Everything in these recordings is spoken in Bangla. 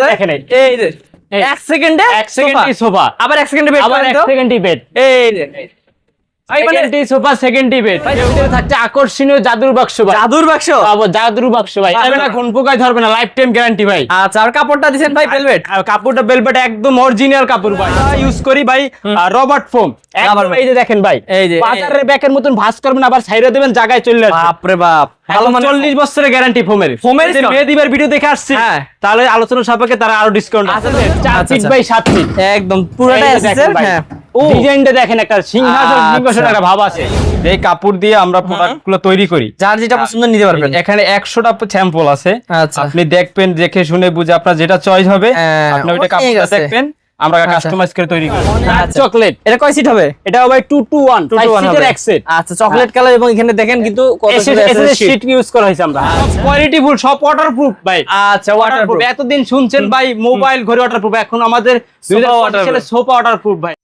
যায় দেখেন এই। এই যে এক সেকেন্ডে এক সেকেন্ডই সোফা। আবার এক সেকেন্ডে বেড আবার এক সেকেন্ডই বেড এই যে ভাই মানে সেকেন্ডই সোফা সেকেন্ডই বেড থাকছে আকর্ষণীয় জাদুর বাক্স ভাই। জাদুর বাক্স? জাদুর বাক্স ভাই। না বাহ। পোকায় ধরবে না লাইফ টাইম গ্যারান্টি ভাই। আচ্ছা আর কাপড়টা ভাই ভেলভেট কাপড়টা বেলভেট একদম অরিজিনাল কাপড় ভাই। ইউজ করি ভাই। Rubber foam. এই যে দেখেন ভাই। এই যে, বাজারের ব্যাকের মতন করবেন আবার দেবেন জায়গায় চলে আসবে। বাপ রে বাপ। ভালো মানে চল্লিশ বছরের গ্যারান্টি ফোমের ফোমের যদি দিবার ভিডিও দেখে আসছি। হ্যাঁ। তাহলে আলোচনা সাপেক্ষে তারা আরও ডিসকাউন্ট আচ্ছা, আছে চার আচ্ছা, ফিট আচ্ছা। বাই সাত ফিট একদম পুরোটাই আছে হ্যাঁ। ও ডিজাইনটা দেখেন একটা সিংহাসন আচ্ছা। সিংহাসন একটা ভাব আছে। এই কাপড় দিয়ে আমরা তৈরি করি। যার যেটা পছন্দ নিতে পারবেন। এখানে একশোটা স্যাম্পল আছে। আচ্ছা। আপনি দেখবেন দেখে শুনে বুঝে আপনার যেটা চয়েস হবে হ্যাঁ, আপনি ওইটা কাপড়টা দেখবেন আমরা আচ্ছা। কাস্টমাইজ করে তৈরি করি। আচ্ছা। চকলেট এটা কয় সিট হবে? এটা টু এক সেট আচ্ছা চকলেট কালার এবং এখানে দেখেন কিন্তু কত ইউজ করা হয়েছে আমরা। কোয়ালিটি ফুল সব ওয়াটারপ্রুফ ভাই। আচ্ছা ওয়াটারপ্রুফ এতদিন শুনছেন ভাই মোবাইল ঘরে ওয়াটারপ্রুফ এখন আমাদের। সোফা ওয়াটারপ্রুফ ভাই।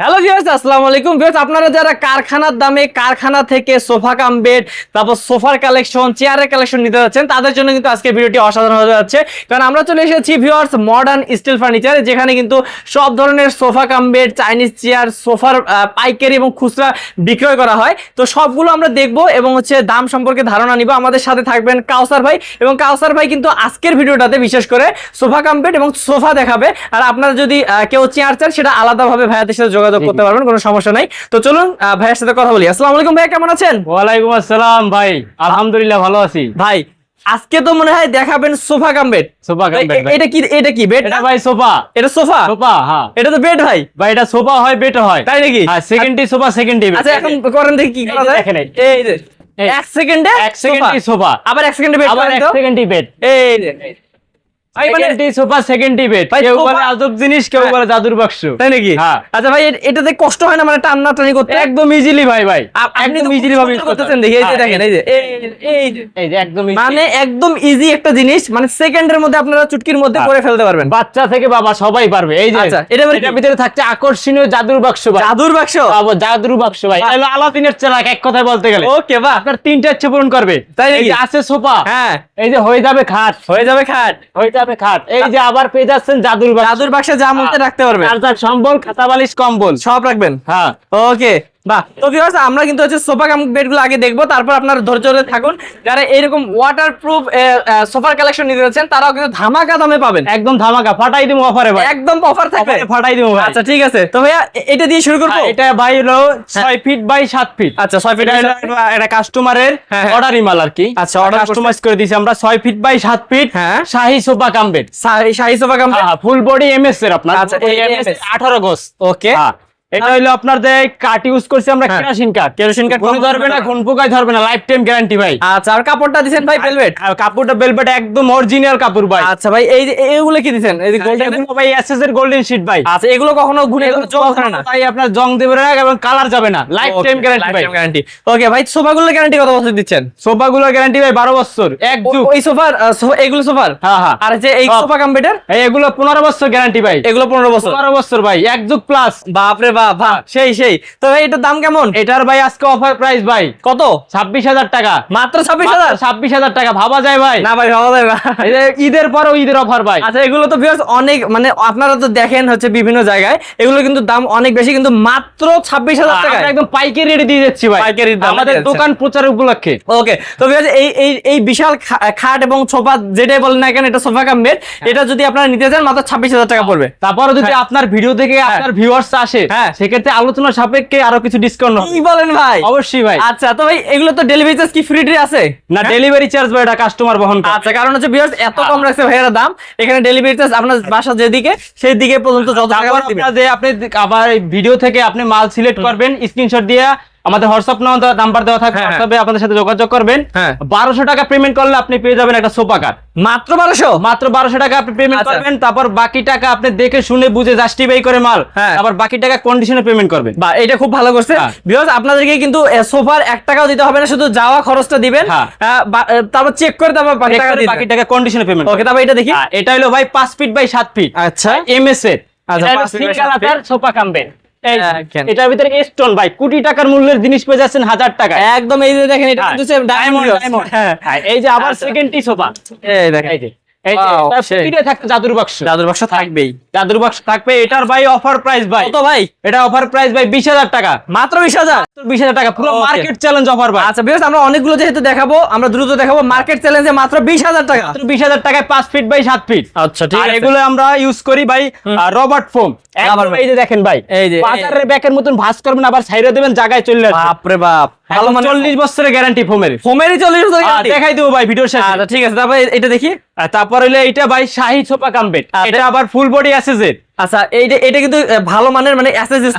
হ্যালো ভিউয়ার্স আসসালামু আলাইকুম ভিউয়ার্স আপনারা যারা কারখানার দামে কারখানা থেকে সোফা কাম বেড, তারপর সোফার কালেকশন চেয়ারের কালেকশন নিতে যাচ্ছেন, তাদের জন্য কিন্তু আজকে ভিডিওটি অসাধারণ হতে যাচ্ছে। কারণ আমরা চলে এসেছি ভিউয়ার্স মডার্ন স্টিল ফার্নিচার যেখানে কিন্তু সব ধরনের sofa cum bed Chinese chair সোফার পাইকারি এবং খুচরা বিক্রয় করা হয়। তো সবগুলো আমরা দেখব এবং হচ্ছে দাম সম্পর্কে ধারণা নিব। আমাদের সাথে থাকবেন কাউসার ভাই এবং কাউসার ভাই কিন্তু আজকের ভিডিওটাতে বিশেষ করে সোফা কাম বেড এবং সোফা দেখাবে। আর আপনারা যদি কেউ চেয়ার চান, সেটা আলাদাভাবে ভাইয়াদের সাথে যোগাযোগ করতে পারবেন কোনো সমস্যা নাই। তো চলুন ভাইয়ের সাথে কথা বলি। আসসালামু আলাইকুম ভাই কেমন আছেন? ওয়ালাইকুম আসসালাম ভাই। আলহামদুলিল্লাহ ভালো আছি। ভাই আজকে তো মনে হয় দেখাবেন sofa cum bed. Sofa cum bed এটা কি এটা কি বেড এটা ভাই সোফা। এটা সোফা? সোফা হ্যাঁ। এটা তো বেড ভাই। ভাই এটা সোফা হয় বেড হয়। তাই নাকি? হ্যাঁ সেকেন্ডই সোফা সেকেন্ডই আচ্ছা এখন করেন দেখি কি করা যায়। দেখেন এই। যে। এক সেকেন্ডে এক সেকেন্ডই সোফা। আবার এক সেকেন্ডে বেড আবার এক সেকেন্ডই বেড। এই আচ্ছা ভাই এটাতে কষ্ট হয় না? মানে টান্না টানি করতে একদম ইজিলি ভাই ভাই। আপনি ইজিলি ভাবে করতেছেন দেখি এই যে হ্যাঁ, দেখেন এই যে। এই যে- এই যে এই যে একদম মানে একদম ইজি একটা জিনিস মানে সেকেন্ডের মধ্যে আপনারা চুটকির মধ্যে হ্যাঁ। করে ফেলতে পারবেন। বাচ্চা থেকে বাবা সবাই পারবে। এই যে আচ্ছা, এটা ভিতরে থাকছে আকর্ষণীয় জাদুর বাক্স ভাই। জাদুর বাক্স? জাদুর বাক্স ভাই। আলাদিনের চালাক এক কথায় বলতে গেলে। ওকে বাহ। আপনার তিনটা ইচ্ছে পূরণ করবে। তাই নাকি? আছে সোফা। হ্যাঁ। এই যে হয়ে যাবে খাট। হয়ে যাবে খাট। হয়ে যাবে খাট। এই যে আবার পেয়ে যাচ্ছেন জাদুর বাক্স। জাদুর বাক্সে যা মধ্যে রাখতে পারবেন। আর তার সম্বল খাতা বালিশ কম্বল। সব রাখবেন? হ্যাঁ। ওকে বাহ তো ভিউয়ার্স আমরা কিন্তু হচ্ছে সোফা কাম বেডগুলো আগে দেখব তারপর আপনারা ধৈর্য ধরে থাকুন। যারা এরকম ওয়াটারপ্রুফ সোফার কালেকশন নিতে যাচ্ছেন তারাও কিন্তু ধামাকা দামে পাবেন। একদম ধামাকা ফাটাই দিমু অফারে ভাই। একদম অফার থাকবে। ফাটাই ভাই। আচ্ছা ঠিক আছে। তো ভাইয়া এটা দিয়ে শুরু করব? হ্যাঁ, এটা ভাই হলো ছয় ফিট বাই সাত ফিট আচ্ছা ছয় ফিট এটা কাস্টমারের হ্যাঁ, হ্যাঁ। অর্ডারই মাল আর কি। আচ্ছা, করছে। কাস্টমাইজ করে দিয়েছি আমরা ছয় ফিট বাই সাত ফিট হ্যাঁ। শাহি সোফা কামবেড শাহি sofa cum full body MS এর আপনার। আচ্ছা, এই MS 18 গোস ওকে এটা হলো আপনার যে কাঠ ইউজ করছি আমরা। কেরোসিন কাঠ কেরোসিন ঘুন কখনো ধরবে না ধরবে না। ঘুন পোকায় ধরবে না লাইফ টাইম গ্যারান্টি ভাই। আচ্ছা আর কাপড়টা দিছেন ভাই ভেলভেট আর কাপড়টা বেলভেট একদম অরিজিনাল কাপড় ভাই। আচ্ছা ভাই এই কি দিছেন? এই গোল্ডেন এগুলো ভাই এসএস এর গোল্ডেন শীট ভাই। আচ্ছা এগুলো কখনো জং না? ভাই আপনার জং দেবে না এবং কালার যাবে না। লাইফ টাইম গ্যারান্টি ভাই। গ্যারান্টি ওকে ভাই সোফাগুলোর গ্যারান্টি কত বছর দিচ্ছেন? সোফাগুলোর গ্যারান্টি ভাই বারো বছর এক যুগ। ওই সোফার এগুলো সোফার? হ্যাঁ হ্যাঁ। আর যে এই। সোফা কম্পিউটার এগুলো পনেরো বছর গ্যারান্টি ভাই। এগুলো পনেরো বছর। পনেরো বছর ভাই এক যুগ প্লাস বাপ রে বাহ সেই সেই। তো ভাই এটার দাম কেমন? এটার ভাই আজকে অফার প্রাইস ভাই কত? ছাব্বিশ হাজার টাকা। মাত্র ছাব্বিশ হাজার? ছাব্বিশ হাজার টাকা ভাবা যায় ভাই। না ভাই ভাবা যায় না। ঈদের পরও ঈদের অফার ভাই। আচ্ছা এগুলো তো ভিউয়ার্স অনেক মানে আপনারা তো দেখেন হচ্ছে বিভিন্ন জায়গায় এগুলো কিন্তু দাম অনেক বেশি কিন্তু মাত্র ছাব্বিশ হাজার টাকা একদম পাইকারি রেটে দিয়ে যাচ্ছি ভাই। পাইকারি দামে আমাদের দোকান প্রচার উপলক্ষে। ওকে তো ভিউয়ার্স এই এই এই বিশাল খাট এবং সোফা যেটাই বলেন না কেন এটা সোফা কাম বেড এটা যদি আপনারা নিতে চান মাত্র ছাব্বিশ হাজার টাকা পড়বে। তারপরে যদি আপনার ভিডিও থেকে আপনার ভিউয়ার্স আসে হ্যাঁ। সেক্ষেত্রে আলোচনা সাপেক্ষে আরও কিছু ডিসকাউন্ট কি বলেন ভাই? অবশ্যই ভাই। আচ্ছা তো ভাই এগুলো তো ডেলিভারি চার্জ কি ফ্রি আছে? না ডেলিভারি চার্জ ভাই এটা কাস্টমার বহন করে। আচ্ছা কারণ হচ্ছে ভিউয়ার্স এত কম রাখছে ভাইয়ের দাম। এখানে ডেলিভারি চার্জ আপনার বাসা যেদিকে সেই দিকে পর্যন্ত যত টাকা দিবেন যে আপনি আবার ভিডিও থেকে আপনি মাল সিলেক্ট করবেন স্ক্রিনশট দিয়ে আমাদের হোয়াটসঅ্যাপ নাম্বার দেওয়া থাকবে হ্যাঁ, হ্যাঁ। হোয়াটসঅ্যাপে আপনাদের সাথে যোগাযোগ করবেন হ্যাঁ। বারোশো টাকা পেমেন্ট করলে আপনি পেয়ে যাবেন একটা সোফা কার মাত্র বারোশো মাত্র বারোশো টাকা আপনি পেমেন্ট আচ্ছা। করবেন তারপর বাকি টাকা আপনি দেখে শুনে বুঝে জাস্টিফাই করে মাল হ্যাঁ। তারপর বাকি টাকা কন্ডিশনে পেমেন্ট করবেন বা এটা খুব ভালো করছে হ্যাঁ। বিকজ আপনাদেরকে কিন্তু সোফার এক টাকাও দিতে হবে না শুধু যাওয়া খরচটা দিবেন হ্যাঁ। তারপর চেক করে তারপর বাকি টাকা বাকি টাকা কন্ডিশনে পেমেন্ট ওকে তারপর এটা দেখি এটা হলো ভাই পাঁচ ফিট বাই সাত ফিট আচ্ছা এমএস এর আচ্ছা, সোফা কামবে এই দেখেন। এটার ভিতরে স্টোন ভাই। কোটি টাকার মূল্যের জিনিস পেয়ে যাচ্ছেন হাজার টাকা একদম এই যে দেখেন এটা হ্যাঁ, কিন্তু ডায়মন্ড হ্যাঁ। হ্যাঁ, এই যে আবার আচ্ছা। সেকেন্ড টি সোফা। এই দেখেন। এই যে। এই যে Wow, তার সেই। পিঠে থাকতে জাদুর বাক্স। জাদুর বাক্স থাকবেই। জাদুর বাক্স থাকবে এটার ভাই অফার প্রাইস ভাই। কত ভাই? এটা অফার প্রাইস ভাই বিশ হাজার টাকা। মাত্র বিশ হাজার? বিশ হাজার টাকা পুরো মার্কেট চ্যালেঞ্জ অফার ভাই। আচ্ছা বেশ আমরা অনেকগুলো যেহেতু দেখাবো আমরা দ্রুত দেখাবো মার্কেট চ্যালেঞ্জে মাত্র বিশ হাজার টাকা। বিশ হাজার টাকায় পাঁচ ফিট বাই সাত ফিট আচ্ছা আর এগুলো আমরা ইউজ করি ভাই রবার্ট ফোম। এই যে দেখেন ভাই এই যে, বাজারের ব্যাকের মতন ভাঁজ করবেন আবার সাইডে দেবেন জায়গায় চলে বাপরে বাপ। ভালো মানে চল্লিশ বছরের গ্যারান্টি ফোমের ফোমেরই চল্লিশ বছর guarantee? দেখাই দেবো ভাই ভিডিওর সাথে আচ্ছা ঠিক আছে তারপরে এটা দেখি। তারপর হলো এটা ভাই শাহি সোফা কাম্পেট আচ্ছা। এটা আবার ফুল বডি অ্যাসেসের আচ্ছা এইটা এটা কিন্তু ভালো মানের মানে অ্যাসেসিস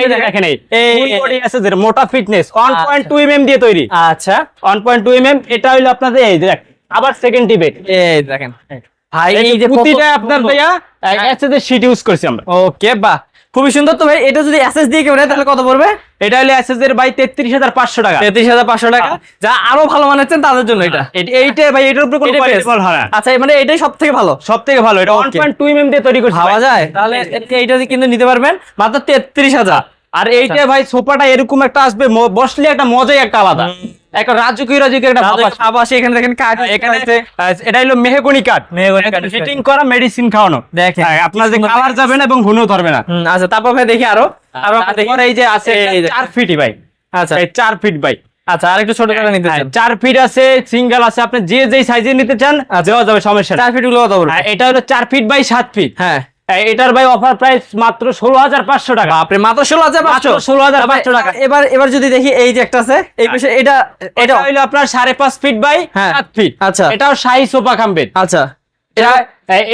এই যে দেখেন এই ফুল বডি অ্যাসেসের মোটা ফিটনেস 1.2 এমএম দিয়ে তৈরি। আচ্ছা। 1.2 এমএম এটা হলো আপনাদের এই দেখ, আবার সেকেন্ড টিবেট এই দেখেন ভাই এই যে যে প্রতিটা আপনার ভাইয়া অ্যাসেসের শীট ইউজ করছি আমরা। ওকে বাহ। খুবই সুন্দর তো ভাই এটা যদি এসএস দিয়ে কেউ নেয় তাহলে কত পড়বে? এটা হলে হলো এর ভাই 33500 টাকা। তেত্রিশ হাজার পাঁচশো টাকা। যা আরও ভালো মানাচ্ছেন তাদের জন্য এটা। এট- এইটা ভাই এটার উপরে কোনো। হয় আচ্ছা মানে এটাই সব থেকে ভালো। সব থেকে ভালো এটা Okay. 1.2 এমএম দিয়ে তৈরি করে ভাবা যায়। তাহলে এটা- এইটা কিন্তু নিতে পারবেন মাত্র তেত্রিশ হাজার। আর এইটা ভাই সোফাটা এরকম একটা আসবে বসলে একটা মজাই একটা আলাদা। একটা রাজকীয় রাজকীয় একটা ভাব আসবে। আবার এখানে দেখেন কাঠ এখানে এটা হলো মেহগনি কাঠ। মেহগনি কাঠ ফিটিং করা মেডিসিন খাওয়ানো। দেখেন। হ্যাঁ, আপনার যে কালার যাবে না এবং ধরবে না। আচ্ছা তারপর ভাই দেখি আরও। তারপর এই যে আছে চার ফিটই ভাই। আচ্ছা। এই চার ফিট ভাই। আচ্ছা আর একটু ছোট করে নিতে হ্যাঁ, চান। ফিট আছে সিঙ্গেল আছে আপনি যে যেই সাইজে নিতে চান দেওয়া যাবে সমস্যা চার ফিটগুলো কত হ্যাঁ, এটা হলো চার ফিট বাই সাত ফিট হ্যাঁ হ্যাঁ, এটার ভাই অফার প্রাইস মাত্র ষোলো হাজার পাঁচশো টাকা। বাপরে মাত্র ষোলো হাজার পাঁচশো? মাত্র 16,500 টাকা। এবার এবার যদি দেখি এই যে একটা আছে এই পাশে এটা এটা এটা হইল আপনার সাড়ে পাঁচ ফিট বাই হ্যাঁ। সাত ফিট আচ্ছা। এটাও শাহি সোফা কাম্পেট আচ্ছা। এটা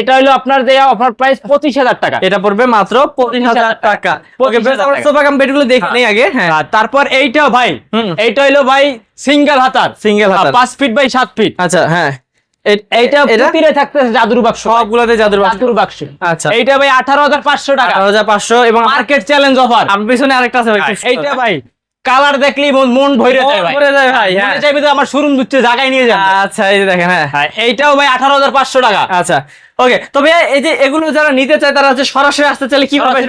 এটা হলো আপনার দেয়া অফার প্রাইস পঁচিশ হাজার টাকা। এটা পড়বে মাত্র পঁচিশ হাজার টাকা। ওকে 25,000 টাকা। সোফা কাম বেডগুলো দেখে আগে হ্যাঁ। তারপর এইটাও ভাই। এইটা হইল ভাই সিঙ্গেল হাতার। সিঙ্গেল হাতার। পাঁচ ফিট বাই সাত ফিট আচ্ছা হ্যাঁ। এইটা এটা থাকতেছে জাদুর বাক্স। সবগুলোতে জাদুর বাক্স। জাদুর বাক্স। আচ্ছা। এইটা ভাই আঠারো হাজার পাঁচশো টাকা। আঠারো হাজার পাঁচশো এবং আমার মার্কেট চ্যালেঞ্জ অফার আমার পিছনে আরেকটা আছে ভাই, এইটা ভাই কালার দেখলেই মন- ভরে যায় ভাই। যায় ভাই হ্যাঁ। মনে চাইবে তো আমার শোরুম দুচ্ছে জায়গায় নিয়ে যান আচ্ছা এই দেখেন হ্যাঁ হ্যাঁ, এইটাও ভাই আঠারো হাজার পাঁচশো টাকা। আচ্ছা। ওকে তবে এই যে এগুলো যারা নিতে চায় তারা হচ্ছে সরাসরি আসতে চাইলে কীভাবে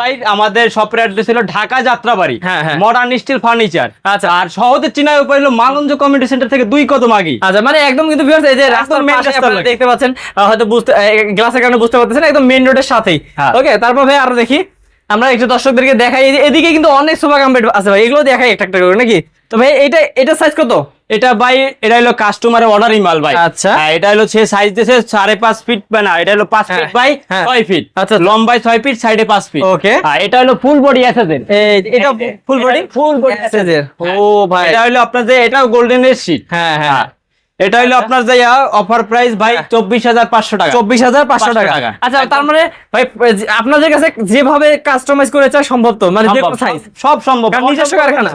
ভাই আমাদের শপের অ্যাড্রেস হলো ঢাকা যাত্রাবাড়ি হ্যাঁ, হ্যাঁ। মডার্ন স্টিল ফার্নিচার আচ্ছা। আর সহজে চিনায় উপায় হলো মালঞ্জ কমিউনিটি সেন্টার থেকে দুই কদম আগে আচ্ছা মানে একদম কিন্তু ভিউয়ার্স এই যে রাস্তার মেইন রাস্তা আপনারা দেখতে পাচ্ছেন হয়তো বুঝতে গ্লাসের কারণে বুঝতে পারতেছেন একদম মেইন রোডের সাথেই হ্যাঁ। ওকে তারপর ভাই আরও দেখি আমরা একটু দর্শকদেরকে দেখাই। এদিকে কিন্তু অনেক সোফা কাম্পেট আছে ভাই এগুলো দেখাই একটা একটা করে নাকি? তো ভাই এটা এটা সাইজ কত? এটা ভাই এটা হলো কাস্টমারের অর্ডারই মাল ভাই। আচ্ছা। হ্যাঁ, এটা হলো সে সাইজ দিয়েছে সাড়ে পাঁচ ফিট না এটা হলো পাঁচ হ্যাঁ, ফিট বাই হ্যাঁ। ছয় ফিট আচ্ছা। লম্বায় ছয় ফিট সাইডে পাঁচ ফিট ওকে হ্যাঁ, এটা হলো ফুল বডি আছে এই এটা ফুল বডি ফুল বডি আছে ও ভাই। এটা হলো আপনার যে এটাও গোল্ডেন এর শীট হ্যাঁ। হ্যাঁ। এটা হলো আপনার যে অফার প্রাইস ভাই চব্বিশ হাজার পাঁচশো টাকা। চব্বিশ হাজার পাঁচশো টাকা। আচ্ছা তার মানে ভাই আপনাদের কাছে যেভাবে কাস্টমাইজ করে চায় সম্ভব তো? মানে সাইজ সব সম্ভব। নিজস্ব কারখানা।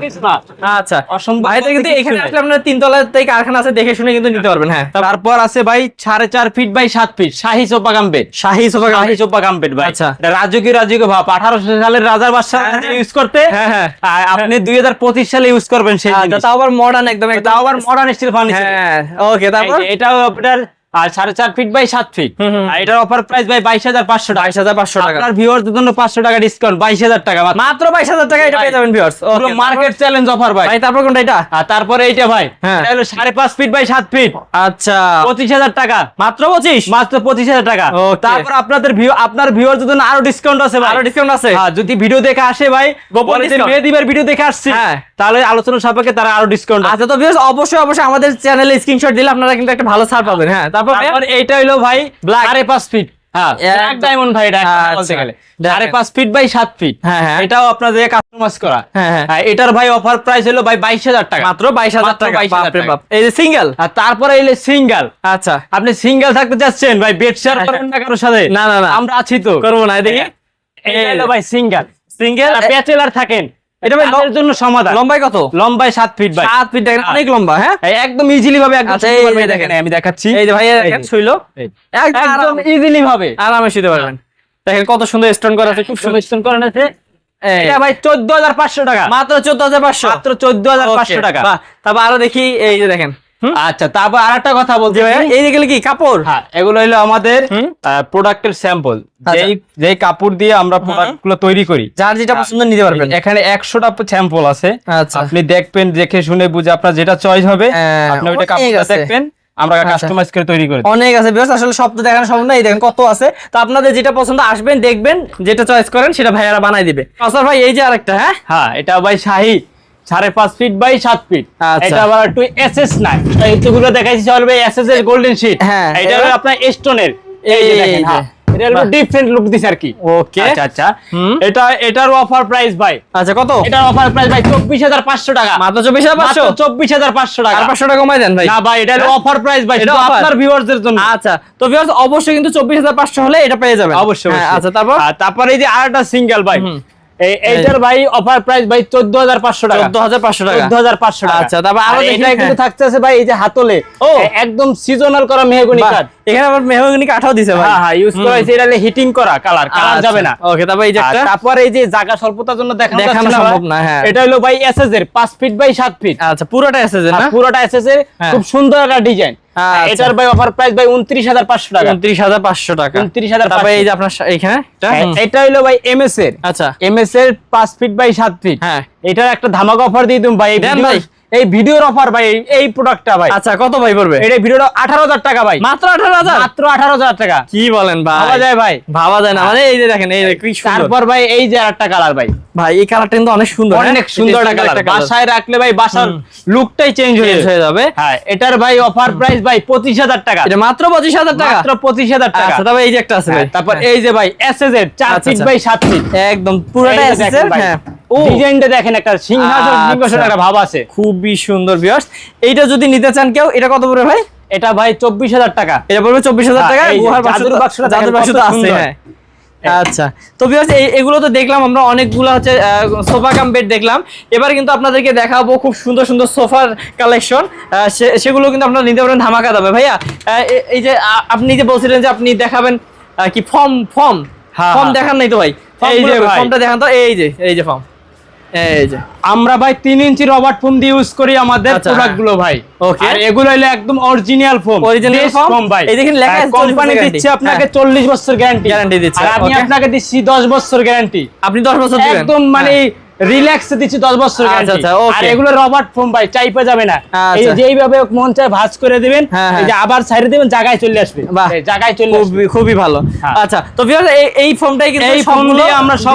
আচ্ছা। অসম্ভব ভাই কিন্তু এখানে আসলে আপনার তিনতলা থেকে কারখানা আছে দেখে শুনে কিন্তু নিতে পারবেন হ্যাঁ। তারপর আছে ভাই সাড়ে চার ফিট বাই সাত ফিট শাহি সোপা কাম্পেট শাহি সোফা শাহি সোপা কাম্পেট ভাই। আচ্ছা। রাজকীয় রাজকীয় ভাব। আঠারোশো সালের রাজার বাদশাহ ইউজ করতে হ্যাঁ, হ্যাঁ। আর আপনি দুই হাজার পঁচিশ সালে ইউজ করবেন সেই আচ্ছা তাও আবার মডার্ন একদম একদম। তাও আবার মডার্ন স্টিল ফার্নিচার হ্যাঁ। ওকে তারপর এটাও আপনার আর সাড়ে চার ফিট বাই সাত ফিট। আর এটার অফার প্রাইস ভাই বাইশ হাজার পাঁচশো টাকা। বাইশ হাজার পাঁচশো টাকা। আপনার ভিউয়ারদের জন্য পাঁচশো টাকা ডিসকাউন্ট বাইশ হাজার টাকা। মাত্র। বাইশ হাজার টাকা এটা পেয়ে যাবেন ভিউয়ার্স পুরো মার্কেট চ্যালেঞ্জ অফার ভাই। ভাই তারপর কোনটা এটা? আর তারপরে এইটা ভাই। হ্যাঁ। এটা হলো সাড়ে পাঁচ ফিট বাই সাত ফিট আচ্ছা। পঁচিশ হাজার টাকা। মাত্র পঁচিশ? মাত্র পঁচিশ হাজার টাকা। তারপর আপনাদের ভিউ আপনার ভিউয়ারদের জন্য আরও ডিসকাউন্ট আছে ভাই। আরও ডিসকাউন্ট আছে? হ্যাঁ, যদি ভিডিও দেখে আসে ভাই গোপন বলে যে ভিডিও দেখে আসছি। হ্যাঁ। তাহলে আলোচনা সাপেক্ষে তারা আরও ডিসকাউন্ট আচ্ছা তো ভিউয়ার্স অবশ্যই অবশ্যই আমাদের চ্যানেলে স্ক্রিনশট দিলে আপনারা কিন্তু একটা ভালো ছাড় পাবেন। হ্যাঁ তারপর এইটা হলো ভাই Black। সাড়ে পাঁচ ফিট হ্যাঁ ব্ল্যাক ডায়মন্ড ভাই এটা আচ্ছা। বলতে গেলে। দেখেন। পাঁচ ফিট বাই সাত ফিট হ্যাঁ, হ্যাঁ। এটাও আপনাদের কাস্টমাইজ করা। হ্যাঁ, হ্যাঁ। হ্যাঁ, এটার ভাই অফার প্রাইস হলো ভাই বাইশ হাজার টাকা। মাত্র বাইশ হাজার টাকা। বাপরে বাপ। এই যে সিঙ্গেল আর তারপরে এলে সিঙ্গেল আচ্ছা। আপনি সিঙ্গেল থাকতে চাচ্ছেন ভাই বেড শেয়ার হ্যাঁ, করবেন না কারোর সাথে? না, না, না। আমরা আছি তো। করব না দেখি। হলো ভাই সিঙ্গেল সিঙ্গেল ব্যাচেলার থাকেন এটা ভাই জন্য সমাধান। লম্বাই কত? লম্বাই ফিট ভাই। ফিট দেখেন অনেক লম্বা হ্যাঁ? একদম ইজিলি ভাবে একদম আচ্ছা, এই দেখেন। আমি দেখাচ্ছি। এই যে ভাই দেখেন শুইলো। একদম আরামে- ইজিলি ভাবে। আরামে শুতে পারবেন। দেখেন কত সুন্দর স্টোন করা আছে খুব সুন্দর আছে। এটা ভাই টাকা। মাত্র চোদ্দ হাজার পাঁচশো। মাত্র চোদ্দ হাজার পাঁচশো টাকা। তারপর আরও দেখি এই যে দেখেন? আচ্ছা তারপর আরেকটা কথা বলছি ভাইয়া এই যেগুলো কি কাপড়? হ্যাঁ এগুলো হলো আমাদের প্রোডাক্টের স্যাম্পল আচ্ছা। যেই যেই কাপড় দিয়ে আমরা প্রোডাক্টগুলো তৈরি করি। যার যেটা পছন্দ নিতে পারবেন। এখানে একশোটা স্যাম্পল আছে। আচ্ছা। আপনি দেখবেন দেখে শুনে বুঝে আপনার যেটা চয়েস হবে হ্যাঁ, আপনি ওইটা আছে। দেখবেন আমরা আচ্ছা। কাস্টমাইজ করে তৈরি করি অনেক আছে বিকজ আসলে সব তো দেখানো সম্ভব না এই দেখেন কত আছে। তো আপনাদের যেটা পছন্দ আসবেন দেখবেন যেটা চয়েস করেন সেটা ভাইয়ারা বানাই দিবে। আসার ভাই এই যে আরেকটা হ্যাঁ? হ্যাঁ এটা ভাই শাহি। সাড়ে পাঁচ ফিট বাই সাত ফিট আচ্ছা। এটা আবার একটু নাই। এইগুলো দেখাইছি চলবে এসএস এর গোল্ডেন শিট হ্যাঁ, এটা হলো আপনার স্টোনের এই যে দেখেন হ্যাঁ। এটা হলো ডিফারেন্ট লুক দিছে আর কি। ওকে আচ্ছা আচ্ছা। এটা এটার অফার প্রাইস ভাই। আচ্ছা কত? এটার অফার প্রাইস ভাই চব্বিশ হাজার পাঁচশো টাকা। মাত্র টাকা। আর পাঁচশো টাকা কমাই দেন ভাই। না ভাই এটা হলো হ্যাঁ? অফার প্রাইস ভাই শুধু আপনার ভিউয়ারদের জন্য। আচ্ছা তো ভিউয়ার্স অবশ্যই কিন্তু চব্বিশ হাজার পাঁচশো হলে এটা পেয়ে যাবেন। অবশ্যই হ্যাঁ, আচ্ছা তারপর? তারপরে এই যে আরেকটা সিঙ্গেল ভাই। এইটার ভাই অফার প্রাইস ভাই চোদ্দ হাজার পাঁচশো টাকা। চোদ্দ হাজার পাঁচশো টাকা। চোদ্দ হাজার পাঁচশো টাকা। আচ্ছা, তারপর আরও এটা কিন্তু হ্যাঁ। থাকতেছে ভাই এই যে হাতলে। একদম সিজনাল করা মেহগনি কাঠ এখানে আবার মেহগনি কাঠাও দিছে ভাই। হ্যাঁ হ্যাঁ ইউজ করা হয়েছে এটা হিটিং করা কালার কালার যাবে না। ওকে তারপর এই যে একটা? তারপর এই যে জায়গা স্বল্পতার জন্য দেখানো দেখানো সম্ভব না, হ্যাঁ। এটা হলো ভাই এসএস এর 5 ফিট বাই 7 ফিট আচ্ছা পুরোটা এসেছে না? পুরোটা এসএস এর হ্যাঁ। খুব সুন্দর একটা ডিজাইন। এটার ভাই অফার প্রাইস ভাই 29500 টাকা। উনত্রিশ হাজার পাঁচশো টাকা। 29,500 তারপর এই যে আপনার এখানে হ্যাঁ, এটা হলো ভাই এমএস এর। আচ্ছা। এমএস এর 5 ফিট বাই 7 ফিট হ্যাঁ। এটার একটা ধামাকা অফার দিয়ে দিন ভাই দেন ভাই। এই ভিডিওর অফার ভাই এই- প্রোডাক্টটা ভাই। আচ্ছা কত ভাই পড়বে? এটা ভিডিওটা 18000 টাকা ভাই। মাত্র আঠারো হাজার? মাত্র 18000 টাকা। কি বলেন ভাই? ভাবা যায় ভাই। ভাবা যায় না। মানে এই যে দেখেন এই যে কি সুন্দর। তারপর ভাই এই যে আরেকটা কালার ভাই। ভাই এই কালারটা কিন্তু অনেক সুন্দর হ্যাঁ? অনেক সুন্দর একটা কালার বাসায় রাখলে ভাই বাসার লুকটাই চেঞ্জ হয়ে যাবে। হ্যাঁ এটার ভাই অফার প্রাইস ভাই 25000 টাকা। এটা মাত্র পঁচিশ হাজার টাকা? মাত্র 25000 টাকা। আচ্ছা তবে এই যে একটা আছে হ্যাঁ, ভাই। তারপর এই যে ভাই এসএস এর 4 আচ্ছা, ফিট আচ্ছা। বাই 7 ফিট একদম পুরোটা দেখেন ভাই। হ্যাঁ। ডিজাইনটা দেখেন একটা সিংহাসন আচ্ছা। সিংহাসন একটা ভাব আছে। খুবই সুন্দর ভিউয়ার্স এইটা যদি নিতে চান কেউ এটা কত পড়বে ভাই? এটা ভাই 24000 টাকা। এটা পড়বে চব্বিশ হাজার হ্যাঁ, টাকা? গুহার জাদুর বাক্সটা আছে হ্যাঁ। আচ্ছা। তো এগুলো তো দেখলাম আমরা অনেকগুলো হচ্ছে সোফা কাম বেড দেখলাম। এবার কিন্তু আপনাদেরকে দেখাবো খুব সুন্দর সুন্দর সোফার কালেকশন সেগুলো কিন্তু আপনারা নিতে পারেন ধামাকা দামে। ভাইয়া আহ, এই যে আপনি যে বলছিলেন যে আপনি দেখাবেন কি ফর্ম ফর্ম হ্যাঁ, ফর্ম। দেখান নাই তো ভাই। এই যে ফর্মটা দেখান তো। এই যে এই যে ফর্ম আমরা ভাই তিন ইঞ্চি রবার্ট ফোম দিয়ে ইউজ করি আমাদের আচ্ছা, প্রোডাক্টগুলো ভাই। Okay. আর এগুলো হলো একদম অরিজিনাল ফোম foam? ফোম ভাই। এই দেখেন লেখা আছে কোম্পানি দিচ্ছে আপনাকে চল্লিশ 40 বছর গ্যারান্টি গ্যারান্টি দিচ্ছে, আর আমি আপনাকে দিচ্ছি 10 বছর গ্যারান্টি আপনি দশ বছর দিবেন? একদম মানে হ্যাঁ। রিল্যাক্স দিচ্ছি 10 বছর আচ্ছা, আচ্ছা, আর এগুলো রবার্ট ফোম ভাই চাইপা যাবে না। এই আচ্ছা। যে এইভাবে মন চায় ভাঁজ করে দিবেন হ্যাঁ, এই হ্যাঁ। যে আবার সাইডে দিবেন জায়গায় চলে আসবে। এই জায়গায় চলে আসবে। খুবই ভালো। হ্যাঁ। আচ্ছা তো এই এই কিন্তু এই ফোম দিয়ে আমরা সব?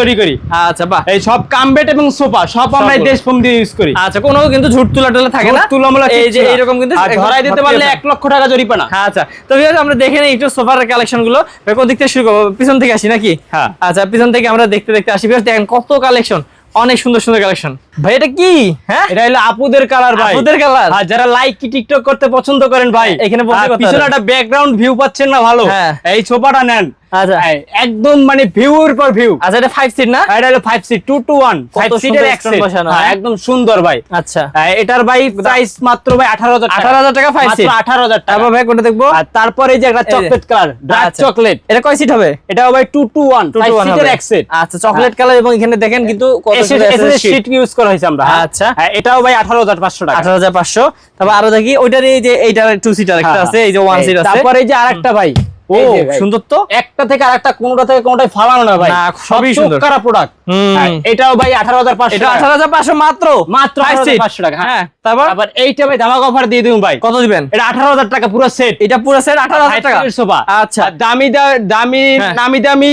তৈরি করি। আচ্ছা বাহ। এই সব কামবেট এবং সোফা সব আমরা দেশ ফোম দিয়ে ইউজ করি। আচ্ছা কোনো কিন্তু ঝুট তুলা টুলা থাকে না। তুলামূলা এই যে এইরকম কিন্তু ধরাই দিতে পারলে। এক লক্ষ টাকা জরিপানা হ্যাঁ আচ্ছা। তো আমরা দেখে নিই একটু সোফার কালেকশনগুলো। কোন দিক থেকে শুরু করব? পিছন থেকে আসি নাকি? হ্যাঁ। আচ্ছা পিছন থেকে আমরা দেখতে দেখতে আসি। ভিউয়ার্স দেখেন কত কালেকশন অনেক সুন্দর সুন্দর কালেকশন ভাই এটা কি? হ্যাঁ? এটা হলো আপুদের কালার ভাই। আপুদের কালার আর যারা লাইক কি টিকটক করতে পছন্দ করেন ভাই এখানে বসে কথা পিছনে একটা ব্যাকগ্রাউন্ড ভিউ পাচ্ছেন না ভালো। হ্যাঁ। এই ছোপাটা নেন। আচ্ছা। একদম মানে ভিউর পর ভিউ আচ্ছা এটা ফাইভ সিট না? এটা হলো 5 সিট 2 টু 1 কত 5 সিটের সেট বসানো, হ্যাঁ, হ্যাঁ? একদম সুন্দর ভাই। আচ্ছা। হ্যাঁ, এটার ভাই প্রাইস মাত্র ভাই 18000 টাকা। আঠারো হাজার টাকা ফাইভ মাত্র 18000 টাকা। তারপর ভাই কোনটা দেখব? আর তারপরে যে একটা চকলেট কালার ডার্ক। চকলেট এটা কয় সিট হবে? এটাও ভাই 2 টু 1 Two to 5 সিটের সেট আচ্ছা চকলেট কালার এবং এখানে দেখেন কিন্তু কত। শীট ইউজ করা হয়েছে আমরা হ্যাঁ। আচ্ছা। হ্যাঁ, এটাও ভাই 18500 টাকা। আঠারো হাজার পাঁচশো। তারপর আরও দেখি ওইটার এই যে এইটার টু সিটার একটা হ্যাঁ, আছে এই যে ওয়ান সিট আছে। তারপরে এই যে আরেকটা ভাই। ও এই যে ভাই। সুন্দর তো? একটা থেকে আরেকটা কোনটা থেকে কোনটাই ফালানো না ভাই। সবই সুন্দর। করা প্রোডাক্ট এটাও ভাই 18500 এটা টাকা। আঠারো হাজার পাঁচশো মাত্র? মাত্র 18500 টাকা হ্যাঁ। তারপর? আবার এইটা ভাই ধামাকা অফার দিয়ে দিন ভাই। কত দিবেন? এটা 18000 টাকা পুরো সেট এটা পুরো সেট আঠারো হাজার টাকা? সোফা আচ্ছা। দামি দামি। নামি দামি।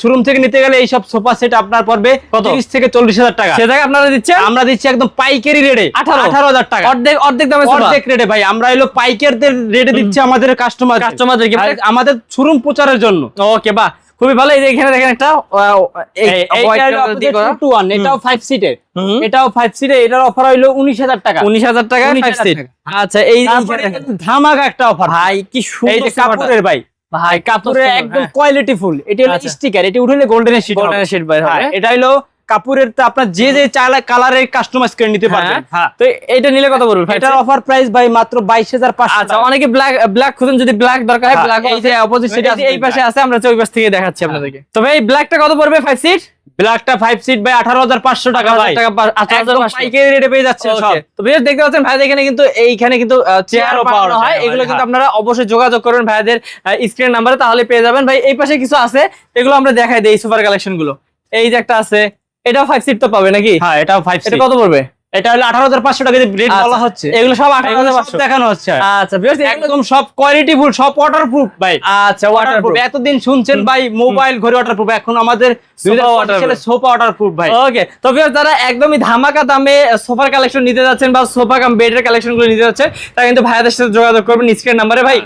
শোরুম থেকে নিতে গেলে এই সব সোফা সেট আপনার পড়বে কত? 30 থেকে 40000 টাকা। সে জায়গায় আপনারা দিচ্ছেন? আমরা দিচ্ছি একদম পাইকারি রেটে 18 18000 টাকা। অর্ধেক অর্ধেক দামে অর্ধেক রেটে ভাই আমরা হলো পাইকারদের রেটে দিচ্ছি আমাদের কাস্টমার কাস্টমারদেরকে মানে- আমাদের শোরুম প্রচারের জন্য ওকে বাহ খুবই ভালো এই যে এখানে দেখেন একটা আহ, এই এই- white এইটা হলো color আপনাদের দিয়ে করা। 2 to 1, এটাও ফাইভ সিটের এটাও 5 সিটের এটার অফার হইল 19000 টাকা উনিশ হাজার টাকা 19,000 ফাইভ সিট টাকা। আচ্ছা এই। ধামাকা একটা অফার ভাই কি সুন্দর কাপড়ের ভাই ভাই কাপড়ের একদম হ্যাঁ। কোয়ালিটি ফুল এটা হলো আচ্ছা। স্টিকার এটা উঠলে গোল্ডেনের শিট sheet বাইর হবে। এটা হলো কাপড়ের তো আপনার যে যে চাইলে কালারের কাস্টমাইজ করে নিতে পারবেন। হ্যাঁ। তো এটা নিলে কত পড়বে এটার অফার প্রাইস ভাই মাত্র বাইশ হাজার আচ্ছা অনেকে ব্ল্যাক ব্ল্যাক খুঁজেন যদি ব্ল্যাক দরকার হয় হ্যাঁ, ব্ল্যাক এই যে opposite side আছে এই পাশে আছে আমরা ওই পাশ থেকে দেখাচ্ছি আপনাদেরকে। তো ভাই ব্ল্যাকটা কত পড়বে 5 সিট ব্ল্যাকটা ফাইভ সিট ভাই আঠারো হাজার পাঁচশো টাকা ভাই। টাকা 18,500 একদম পাইকারি রেটে পেয়ে যাচ্ছে সব। তো ভিউয়ার্স দেখতে পাচ্ছেন ভাইদের এখানে কিন্তু এইখানে কিন্তু চেয়ার চেয়ারও পাওয়া হয় যায়, এগুলো কিন্তু হ্যাঁ। আপনারা অবশ্যই যোগাযোগ করবেন ভাইদের স্ক্রিন নাম্বারে তাহলে পেয়ে যাবেন। ভাই এই পাশে কিছু আছে এগুলো আমরা দেখাই দেই সুপার কালেকশনগুলো। এই যে একটা আছে এটাও 5 সিট তো পাবে নাকি? হ্যাঁ এটা ফাইভ এটা কত পড়বে? এটা হলো আঠারো হাজার পাঁচশো টাকা রেট আচ্ছা, বলা হচ্ছে। এগুলো সব 18500 দেখানো হচ্ছে। আচ্ছা ভিউয়ার্স একদম সব কোয়ালিটি ফুল সব ওয়াটারপ্রুফ ভাই। আচ্ছা ওয়াটারপ্রুফ এতদিন শুনছেন ভাই মোবাইল ঘড়ি ওয়াটারপ্রুফ এখন আমাদের সোফা ওয়াটারপ্রুফ ভাই। ওকে তো ভিউয়ার্স যারা একদমই ধামাকা দামে সোফার কালেকশন নিতে যাচ্ছেন বা সোফা কাম বেডের কালেকশন নিতে যাচ্ছেন তারা কিন্তু ভাইয়াদের সাথে যোগাযোগ করবেন স্ক্রিন নাম্বারে ভাই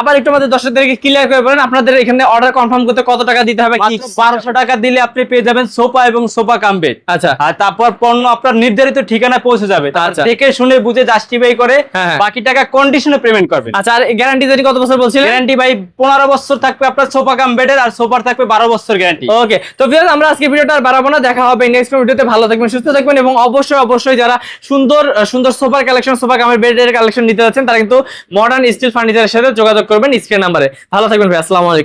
আবার একটু আমাদের দর্শকদেরকে ক্লিয়ার করে বলেন আপনাদের এখানে অর্ডার কনফার্ম করতে কত টাকা দিতে হবে? কি বারোশো টাকা দিলে আপনি পেয়ে যাবেন সোফা এবং সোফা কাম বেড আচ্ছা। আর তারপর পণ্য আপনার নির্ধারিত ঠিকানায় পৌঁছে যাবে। আচ্ছা। দেখে শুনে বুঝে জাস্টিফাই করে হ্যাঁ, হ্যাঁ। বাকি টাকা কন্ডিশনে পেমেন্ট করবেন আচ্ছা আর গ্যারান্টি যদি কত বছর বলছিলেন? গ্যারান্টি ভাই পনেরো বছর থাকবে আপনার সোফা কাম বেডের আর সোফার থাকবে বারো বছর গ্যারান্টি ওকে তো ভিউয়ার্স আমরা আজকে ভিডিওটা আর বাড়াবো না দেখা হবে নেক্সট ভিডিওতে ভালো থাকবেন সুস্থ থাকবেন এবং অবশ্যই অবশ্যই যারা সুন্দর সুন্দর সোফার কালেকশন সোফা কামের বেডের কালেকশন নিতে যাচ্ছেন তারা কিন্তু মডার্ন স্টিল ফার্নিচারের সাথে যোগাযোগ করবেন স্ক্রিন নাম্বারে ভালো থাকবেন ভাই আসসালামু আলাইকুম।